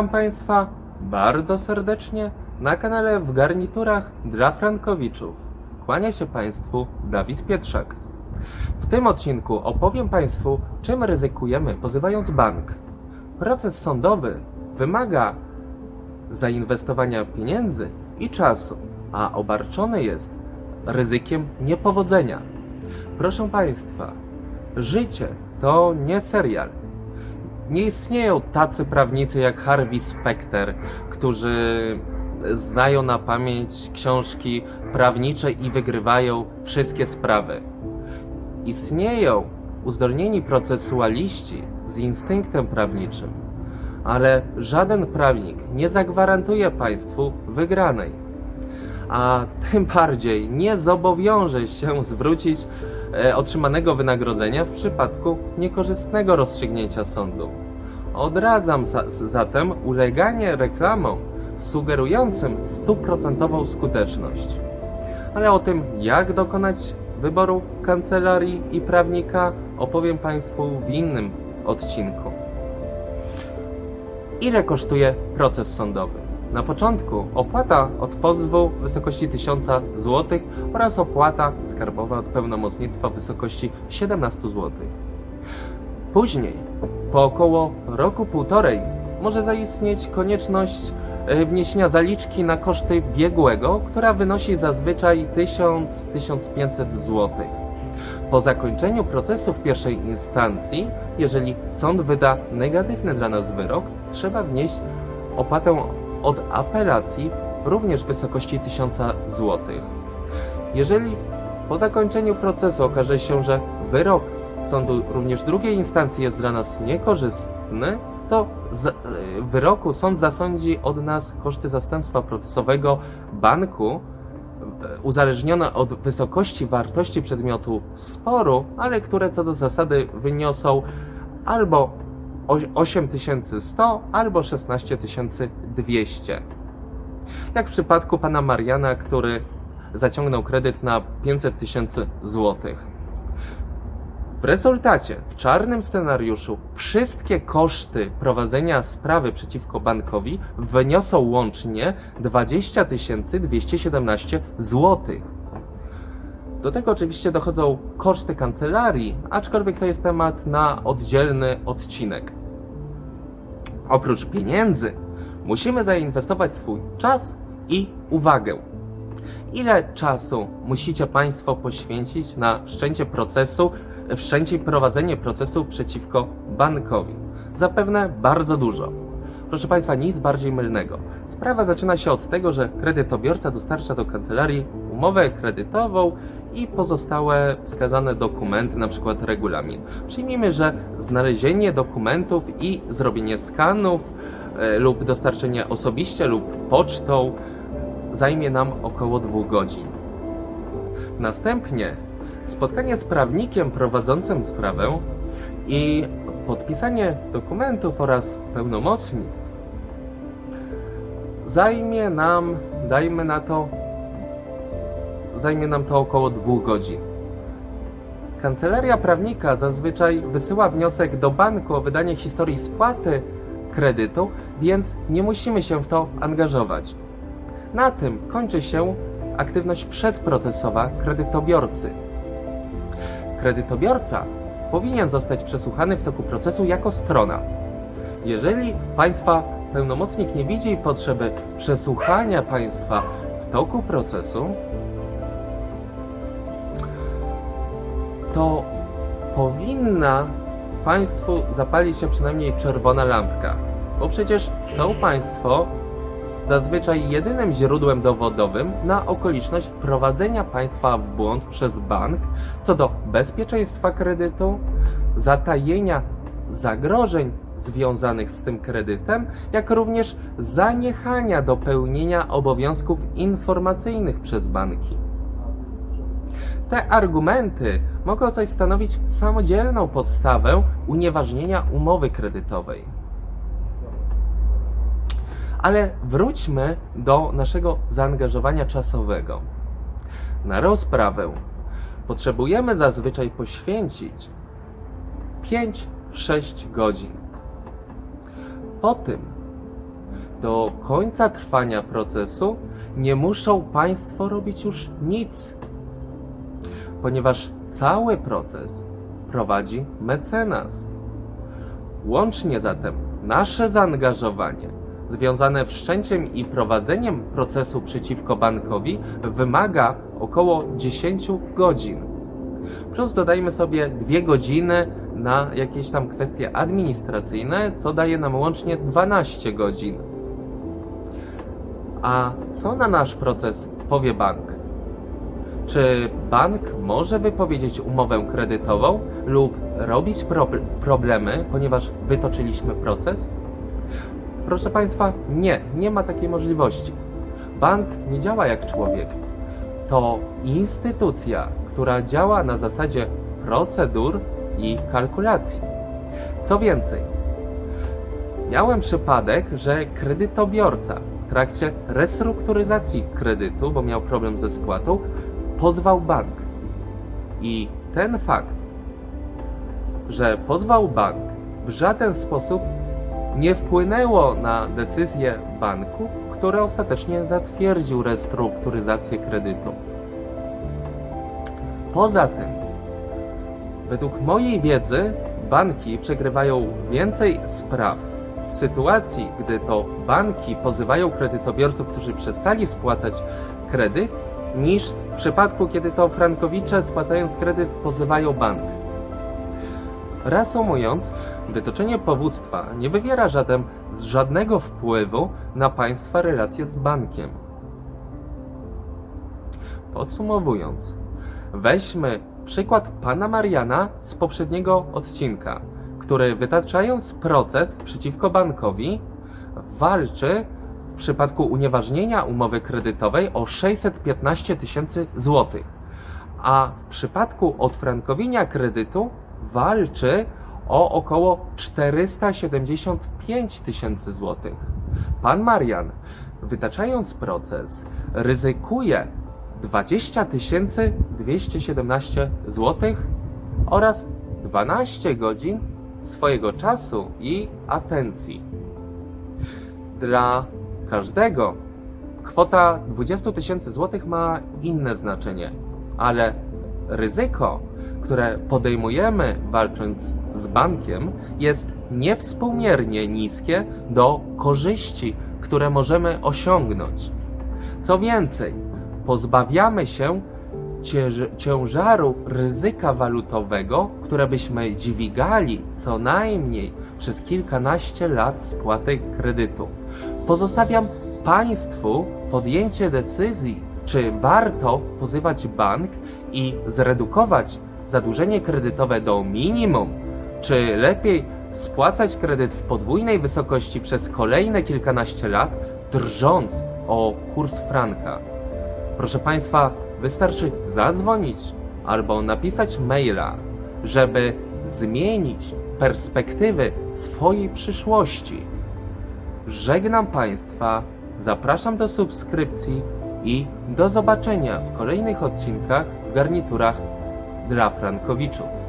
Witam Państwa bardzo serdecznie na kanale w garniturach dla Frankowiczów. Kłania się Państwu Dawid Pietrzak. W tym odcinku opowiem Państwu, czym ryzykujemy pozywając bank. Proces sądowy wymaga zainwestowania pieniędzy i czasu, a obarczony jest ryzykiem niepowodzenia. Proszę Państwa, życie to nie serial. Nie istnieją tacy prawnicy jak Harvey Specter, którzy znają na pamięć książki prawnicze i wygrywają wszystkie sprawy. Istnieją uzdolnieni procesualiści z instynktem prawniczym, ale żaden prawnik nie zagwarantuje Państwu wygranej, a tym bardziej nie zobowiąże się zwrócić e, otrzymanego wynagrodzenia w przypadku niekorzystnego rozstrzygnięcia sądu. Odradzam za, zatem uleganie reklamom sugerującym stuprocentową skuteczność. Ale o tym, jak dokonać wyboru kancelarii i prawnika, opowiem Państwu w innym odcinku. Ile kosztuje proces sądowy? Na początku opłata od pozwu w wysokości 1000 zł oraz opłata skarbowa od pełnomocnictwa w wysokości 17 zł. Później, po około roku półtorej, może zaistnieć konieczność e, wniesienia zaliczki na koszty biegłego, która wynosi zazwyczaj 1000-1500 zł. Po zakończeniu procesu w pierwszej instancji, jeżeli sąd wyda negatywny dla nas wyrok, trzeba wnieść opłatę od apelacji również w wysokości 1000 zł. Jeżeli po zakończeniu procesu okaże się, że wyrok sądu również drugiej instancji jest dla nas niekorzystny, to z y, wyroku sąd zasądzi od nas koszty zastępstwa procesowego banku y, uzależnione od wysokości wartości przedmiotu sporu, ale które co do zasady wyniosą albo oś- 8100 albo 16200. Jak w przypadku pana Mariana, który zaciągnął kredyt na 500 tysięcy złotych. W rezultacie, w czarnym scenariuszu, wszystkie koszty prowadzenia sprawy przeciwko bankowi wyniosą łącznie 20 217 złotych. Do tego oczywiście dochodzą koszty kancelarii, aczkolwiek to jest temat na oddzielny odcinek. Oprócz pieniędzy, musimy zainwestować swój czas i uwagę. Ile czasu musicie Państwo poświęcić na wszczęcie procesu, wszczęcie i prowadzenie procesu przeciwko bankowi? Zapewne bardzo dużo. Proszę Państwa, nic bardziej mylnego. Sprawa zaczyna się od tego, że kredytobiorca dostarcza do kancelarii umowę kredytową i pozostałe wskazane dokumenty, np. regulamin. Przyjmijmy, że znalezienie dokumentów i zrobienie skanów e, lub dostarczenie osobiście lub pocztą zajmie nam około dwóch godzin. Następnie spotkanie z prawnikiem prowadzącym sprawę i podpisanie dokumentów oraz pełnomocnictw zajmie nam, dajmy na to, zajmie nam to około dwóch godzin. Kancelaria prawnika zazwyczaj wysyła wniosek do banku o wydanie historii spłaty kredytu, więc nie musimy się w to angażować. Na tym kończy się aktywność przedprocesowa kredytobiorcy. Kredytobiorca powinien zostać przesłuchany w toku procesu jako strona. Jeżeli Państwa pełnomocnik nie widzi potrzeby przesłuchania Państwa w toku procesu, to powinna Państwu zapalić się przynajmniej czerwona lampka, bo przecież są Państwo zazwyczaj jedynym źródłem dowodowym na okoliczność wprowadzenia państwa w błąd przez bank co do bezpieczeństwa kredytu, zatajenia zagrożeń związanych z tym kredytem, jak również zaniechania do pełnienia obowiązków informacyjnych przez banki. Te argumenty mogą zaś stanowić samodzielną podstawę unieważnienia umowy kredytowej. Ale wróćmy do naszego zaangażowania czasowego. Na rozprawę potrzebujemy zazwyczaj poświęcić 5-6 godzin. Po tym, do końca trwania procesu nie muszą Państwo robić już nic, ponieważ cały proces prowadzi mecenas. Łącznie zatem nasze zaangażowanie związane wszczęciem i prowadzeniem procesu przeciwko bankowi wymaga około 10 godzin. Plus dodajmy sobie 2 godziny na jakieś tam kwestie administracyjne, co daje nam łącznie 12 godzin. A co na nasz proces powie bank? Czy bank może wypowiedzieć umowę kredytową lub robić prob- problemy, ponieważ wytoczyliśmy proces? Proszę Państwa, nie, nie ma takiej możliwości. Bank nie działa jak człowiek. To instytucja, która działa na zasadzie procedur i kalkulacji. Co więcej, miałem przypadek, że kredytobiorca w trakcie restrukturyzacji kredytu, bo miał problem ze spłatą, pozwał bank. I ten fakt, że pozwał bank, w żaden sposób nie wpłynęło na decyzję banku, który ostatecznie zatwierdził restrukturyzację kredytu. Poza tym, według mojej wiedzy, banki przegrywają więcej spraw w sytuacji, gdy to banki pozywają kredytobiorców, którzy przestali spłacać kredyt, niż w przypadku, kiedy to frankowicze spłacając kredyt pozywają bank. Reasumując, wytoczenie powództwa nie wywiera żaden, żadnego wpływu na państwa relacje z bankiem. Podsumowując, weźmy przykład pana Mariana z poprzedniego odcinka, który wytaczając proces przeciwko bankowi, walczy w przypadku unieważnienia umowy kredytowej o 615 tysięcy złotych, a w przypadku odfrankowienia kredytu walczy o około 475 tysięcy złotych. Pan Marian, wytaczając proces, ryzykuje 20 217 złotych oraz 12 godzin swojego czasu i atencji. Dla każdego kwota 20 tysięcy złotych ma inne znaczenie, ale ryzyko, które podejmujemy walcząc z bankiem, jest niewspółmiernie niskie do korzyści, które możemy osiągnąć. Co więcej, pozbawiamy się cięż- ciężaru ryzyka walutowego, które byśmy dźwigali co najmniej przez kilkanaście lat spłaty kredytu. Pozostawiam Państwu podjęcie decyzji, czy warto pozywać bank i zredukować zadłużenie kredytowe do minimum, czy lepiej spłacać kredyt w podwójnej wysokości przez kolejne kilkanaście lat, drżąc o kurs franka. Proszę Państwa, wystarczy zadzwonić albo napisać maila, żeby zmienić perspektywy swojej przyszłości. Żegnam Państwa, zapraszam do subskrypcji i do zobaczenia w kolejnych odcinkach w garniturach dla Frankowiczów.